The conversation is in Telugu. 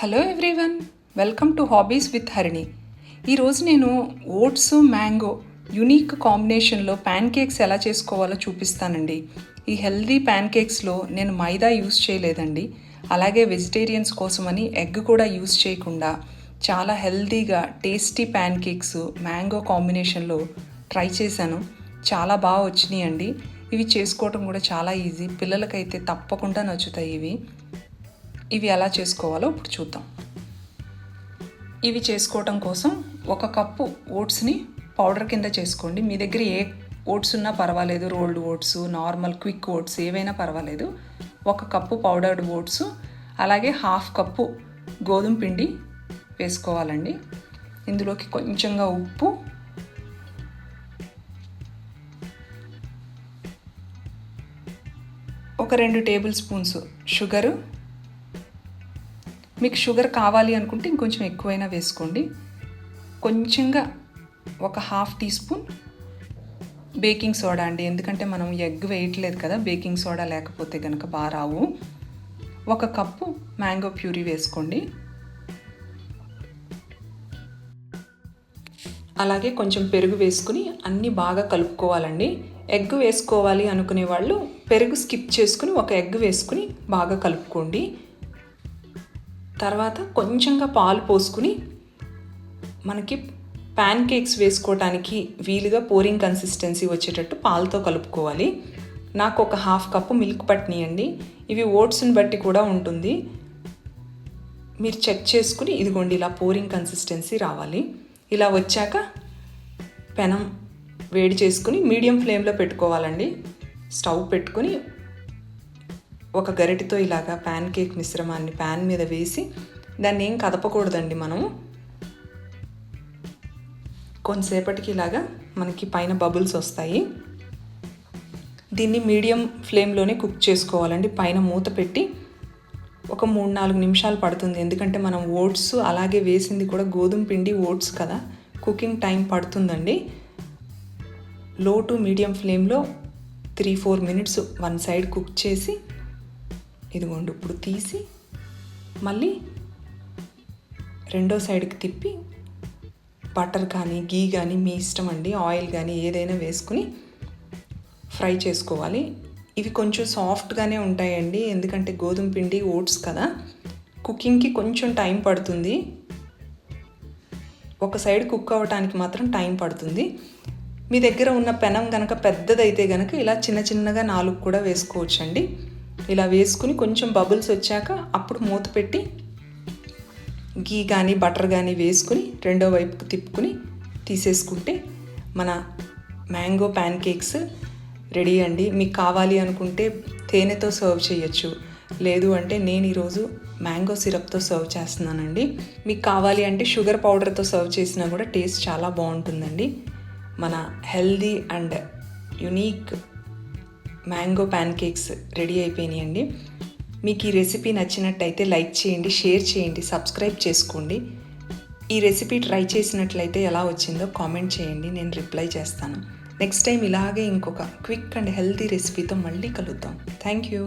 Hello everyone welcome to hobbies with Harini ఈరోజు నేను ఓట్స్ మ్యాంగో యునీక్ కాంబినేషన్లో ప్యాన్ కేక్స్ ఎలా చేసుకోవాలో చూపిస్తానండి. ఈ హెల్దీ ప్యాన్ కేక్స్లో నేను మైదా యూస్ చేయలేదండి. అలాగే వెజిటేరియన్స్ కోసమని ఎగ్ కూడా యూస్ చేయకుండా చాలా హెల్దీగా టేస్టీ ప్యాన్ కేక్స్ మ్యాంగో కాంబినేషన్లో ట్రై చేశాను. చాలా బాగా వచ్చినాయండి. ఇవి చేసుకోవటం కూడా చాలా ఈజీ. పిల్లలకైతే తప్పకుండా నచ్చుతాయి ఇవి. ఇవి ఎలా చేసుకోవాలో ఇప్పుడు చూద్దాం. ఇవి చేసుకోవటం కోసం ఒక కప్పు ఓట్స్ని పౌడర్ కింద చేసుకోండి. మీ దగ్గర ఏ ఓట్స్ ఉన్నా పర్వాలేదు. Rolled oats normal quick oats ఏవైనా పర్వాలేదు. ఒక కప్పు పౌడర్డ్ ఓట్స్ అలాగే హాఫ్ కప్పు గోధుమ పిండి వేసుకోవాలండి. ఇందులోకి కొంచెంగా ఉప్పు ఒక రెండు టేబుల్ స్పూన్స్ షుగరు మీకు షుగర్ కావాలి అనుకుంటే ఇంకొంచెం ఎక్కువైనా వేసుకోండి. కొంచెంగా ఒక half teaspoon baking soda అండి. ఎందుకంటే మనం ఎగ్ వేయట్లేదు కదా బేకింగ్ సోడా లేకపోతే కనుక బాగా రావు. ఒక కప్పు మ్యాంగో ప్యూరీ వేసుకోండి. అలాగే కొంచెం పెరుగు వేసుకుని అన్నీ బాగా కలుపుకోవాలండి. ఎగ్ వేసుకోవాలి అనుకునే వాళ్ళు పెరుగు స్కిప్ చేసుకుని ఒక ఎగ్ వేసుకుని బాగా కలుపుకోండి. తర్వాత కొంచెంగా పాలు పోసుకుని మనకి ప్యాన్ కేక్స్ వేసుకోవటానికి వీలుగా పోరింగ్ కన్సిస్టెన్సీ వచ్చేటట్టు పాలతో కలుపుకోవాలి. నాకు ఒక హాఫ్ కప్పు మిల్క్ పట్టినాయండి. ఇవి ఓట్స్ని బట్టి కూడా ఉంటుంది. మీరు చెక్ చేసుకుని ఇదిగోండి ఇలా పోరింగ్ కన్సిస్టెన్సీ రావాలి. ఇలా వచ్చాక పెనం వేడి చేసుకుని మీడియం ఫ్లేమ్లో పెట్టుకోవాలండి. స్టవ్ పెట్టుకుని ఒక గరిటితో ఇలాగా ప్యాన్ కేక్ మిశ్రమాన్ని ప్యాన్ మీద వేసి దాన్ని ఏం కదపకూడదండి మనము? కొంతసేపటికి ఇలాగా మనకి పైన బబుల్స్ వస్తాయి. దీన్ని మీడియం ఫ్లేమ్లోనే కుక్ చేసుకోవాలండి. పైన మూత పెట్టి ఒక మూడు నాలుగు నిమిషాలు పడుతుంది. ఎందుకంటే మనం ఓట్స్ అలాగే వేసింది కూడా గోధుమ పిండి ఓట్స్ కదా. కుకింగ్ టైం పడుతుందండి. లో టు మీడియం ఫ్లేమ్లో three four minutes one side cook చేసి ఇదిగోండి ఇప్పుడు తీసి మళ్ళీ రెండో సైడ్కి తిప్పి బటర్ కానీ గీ కానీ మీ ఇష్టం అండి ఆయిల్ కానీ ఏదైనా వేసుకుని ఫ్రై చేసుకోవాలి. ఇవి కొంచెం సాఫ్ట్గానే ఉంటాయండి ఎందుకంటే గోధుమ పిండి ఓట్స్ కదా. కుకింగ్కి కొంచెం టైం పడుతుంది. ఒక సైడ్ కుక్ అవ్వటానికి మాత్రం టైం పడుతుంది. మీ దగ్గర ఉన్న పెనం కనుక పెద్దదైతే కనుక ఇలా చిన్న చిన్నగా నాలుగు కూడా వేసుకోవచ్చండి. ఇలా వేసుకుని కొంచెం బబుల్స్ వచ్చాక అప్పుడు మూత పెట్టి గీ కానీ బటర్ కానీ వేసుకుని రెండో వైపుకు తిప్పుకుని తీసేసుకుంటే మన మ్యాంగో ప్యాన్ కేక్స్ రెడీ అండి. మీకు కావాలి అనుకుంటే తేనెతో సర్వ్ చేయొచ్చు. లేదు అంటే నేను ఈరోజు మ్యాంగో సిరప్తో సర్వ్ చేస్తున్నానండి. మీకు కావాలి అంటే షుగర్ పౌడర్తో సర్వ్ చేసినా కూడా టేస్ట్ చాలా బాగుంటుందండి. మన healthy and unique mango pancakes ready అయిపోయినాయండి. మీకు ఈ రెసిపీ నచ్చినట్టయితే లైక్ చేయండి షేర్ చేయండి సబ్స్క్రైబ్ చేసుకోండి. ఈ రెసిపీ ట్రై చేసినట్లయితే ఎలా వచ్చిందో కామెంట్ చేయండి నేను రిప్లై చేస్తాను. నెక్స్ట్ టైం ఇలాగే ఇంకొక క్విక్ అండ్ హెల్తీ రెసిపీతో మళ్ళీ కలుద్దాం. Thank you.